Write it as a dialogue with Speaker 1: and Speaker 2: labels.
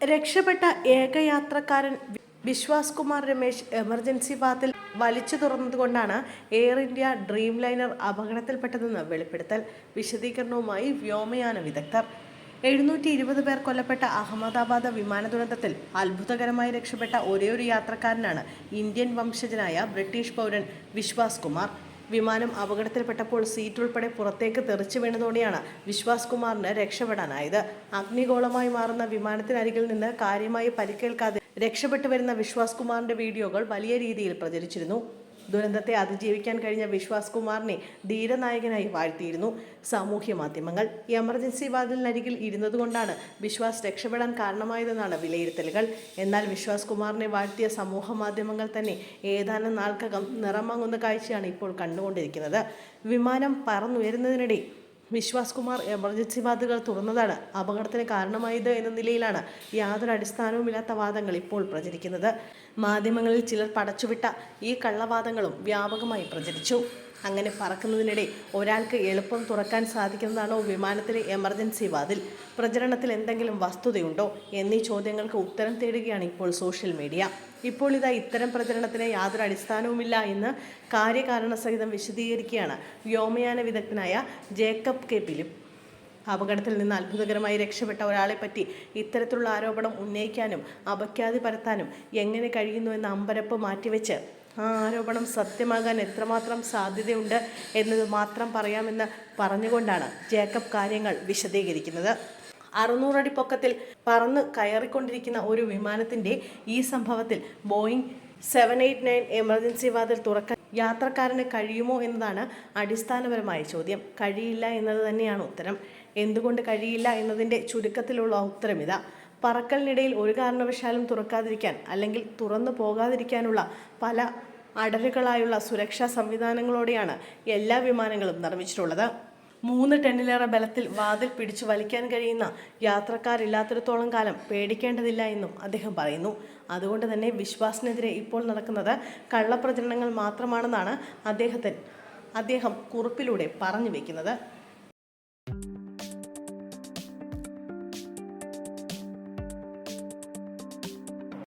Speaker 1: രക്ഷപ്പെട്ട ഏക യാത്രക്കാരൻ വിശ്വാസ് കുമാർ രമേശ് എമർജൻസി വാതിൽ വലിച്ചു തുറന്നതുകൊണ്ടാണ് എയർ ഇന്ത്യ ഡ്രീം ലൈനർ അപകടത്തിൽപ്പെട്ടതെന്ന് വെളിപ്പെടുത്തൽ. വിശദീകരണവുമായി വ്യോമയാന വിദഗ്ധർ. എഴുന്നൂറ്റി ഇരുപത് പേർ കൊല്ലപ്പെട്ട അഹമ്മദാബാദ് വിമാന ദുരന്തത്തിൽ അത്ഭുതകരമായി രക്ഷപ്പെട്ട ഒരേയൊരു യാത്രക്കാരനാണ് ഇന്ത്യൻ വംശജനായ ബ്രിട്ടീഷ് പൗരൻ വിശ്വാസ് കുമാർ വിമാനം അപകടത്തിൽപ്പെട്ടപ്പോൾ സീറ്റ് ഉൾപ്പെടെ പുറത്തേക്ക് തെറിച്ചു വീണതോടെയാണ് വിശ്വാസ് കുമാറിന് രക്ഷപ്പെടാനായത്. അഗ്നിഗോളമായി മാറുന്ന വിമാനത്തിനരികിൽ നിന്ന് കാര്യമായി പരിക്കേൽക്കാതെ രക്ഷപ്പെട്ടു വരുന്ന വിശ്വാസ് കുമാറിന്റെ വീഡിയോകൾ വലിയ രീതിയിൽ പ്രചരിച്ചിരുന്നു. ദുരന്തത്തെ അതിജീവിക്കാൻ കഴിഞ്ഞ വിശ്വാസ് കുമാറിനെ ധീരനായകനായി വാഴ്ത്തിയിരുന്നു. സാമൂഹ്യ മാധ്യമങ്ങൾ എമർജൻസി വാതിലിനരികിൽ ഇരുന്നതുകൊണ്ടാണ് വിശ്വാസ് രക്ഷപ്പെടാൻ കാരണമായതെന്നാണ് വിലയിരുത്തലുകൾ. എന്നാൽ വിശ്വാസ് കുമാറിനെ വാഴ്ത്തിയ സമൂഹ മാധ്യമങ്ങൾ തന്നെ ഏതാനും നാൾക്കകം നിറമങ്ങുന്ന കാഴ്ചയാണ് ഇപ്പോൾ കണ്ടുകൊണ്ടിരിക്കുന്നത്. വിമാനം പറന്നുയരുന്നതിനിടെ വിശ്വാസ് കുമാർ എമർജൻസി വാതിലുകൾ തുറന്നതാണ്. അപകടത്തിന് കാരണമായത് എന്ന നിലയിലാണ് യാതൊരു അടിസ്ഥാനവുമില്ലാത്ത വാദങ്ങൾ ഇപ്പോൾ പ്രചരിക്കുന്നത്. മാധ്യമങ്ങളിൽ ചിലർ പടച്ചുവിട്ട ഈ കള്ളവാദങ്ങളും വ്യാപകമായി പ്രചരിച്ചു. അങ്ങനെ പറക്കുന്നതിനിടെ ഒരാൾക്ക് എളുപ്പം തുറക്കാൻ സാധിക്കുന്നതാണോ വിമാനത്തിലെ എമർജൻസി വാതിൽ? പ്രചരണത്തിൽ എന്തെങ്കിലും വസ്തുതയുണ്ടോ? എന്നീ ചോദ്യങ്ങൾക്ക് ഉത്തരം തേടുകയാണ് ഇപ്പോൾ സോഷ്യൽ മീഡിയ. ഇപ്പോൾ ഇതാ ഇത്തരം പ്രചരണത്തിന് യാതൊരു അടിസ്ഥാനവുമില്ല എന്ന് കാര്യകാരണസഹിതം വിശദീകരിക്കുകയാണ് വ്യോമയാന വിദഗ്ധനായ ജേക്കബ് കെ. ഫിലിപ്പ് അപകടത്തിൽ നിന്ന് അത്ഭുതകരമായി രക്ഷപ്പെട്ട ഒരാളെപ്പറ്റി ഇത്തരത്തിലുള്ള ആരോപണം ഉന്നയിക്കാനും അപഖ്യാതി പരത്താനും എങ്ങനെ കഴിയുന്നു എന്ന അമ്പരപ്പ് മാറ്റിവെച്ച് ആ ആരോപണം സത്യമാകാൻ എത്രമാത്രം സാധ്യതയുണ്ട് എന്നത് മാത്രം പറയാമെന്ന് പറഞ്ഞുകൊണ്ടാണ് ജേക്കബ് കാര്യങ്ങൾ വിശദീകരിക്കുന്നത്. അറുന്നൂറടി പൊക്കത്തിൽ പറന്ന് കയറിക്കൊണ്ടിരിക്കുന്ന ഒരു വിമാനത്തിന്റെ ഈ സംഭവത്തിൽ Boeing seven eight nine emergency വാതിൽ തുറക്കാൻ യാത്രക്കാരന് കഴിയുമോ എന്നതാണ് അടിസ്ഥാനപരമായ ചോദ്യം. കഴിയില്ല എന്നത് തന്നെയാണ് ഉത്തരം. എന്തുകൊണ്ട് കഴിയില്ല എന്നതിന്റെ ചുരുക്കത്തിലുള്ള ഉത്തരം ഇതാ പറക്കലിനിടയിൽ ഒരു കാരണവശാലും തുറക്കാതിരിക്കാൻ അല്ലെങ്കിൽ തുറന്നു പോകാതിരിക്കാനുള്ള പല അടരുകളായുള്ള സുരക്ഷാ സംവിധാനങ്ങളോടെയാണ് എല്ലാ വിമാനങ്ങളും നിർമ്മിച്ചിട്ടുള്ളത്. മൂന്ന് ടണ്ണിലേറെ ബലത്തിൽ വാതിൽ പിടിച്ചു വലിക്കാൻ കഴിയുന്ന യാത്രക്കാരില്ലാത്തിടത്തോളം കാലം പേടിക്കേണ്ടതില്ല എന്നും അദ്ദേഹം പറയുന്നു. അതുകൊണ്ട് തന്നെ വിശ്വാസിനെതിരെ ഇപ്പോൾ നടക്കുന്നത് കള്ളപ്രചരണങ്ങൾ മാത്രമാണെന്നാണ് അദ്ദേഹത്തിന് അദ്ദേഹം കുറിപ്പിലൂടെ പറഞ്ഞു വെക്കുന്നത്.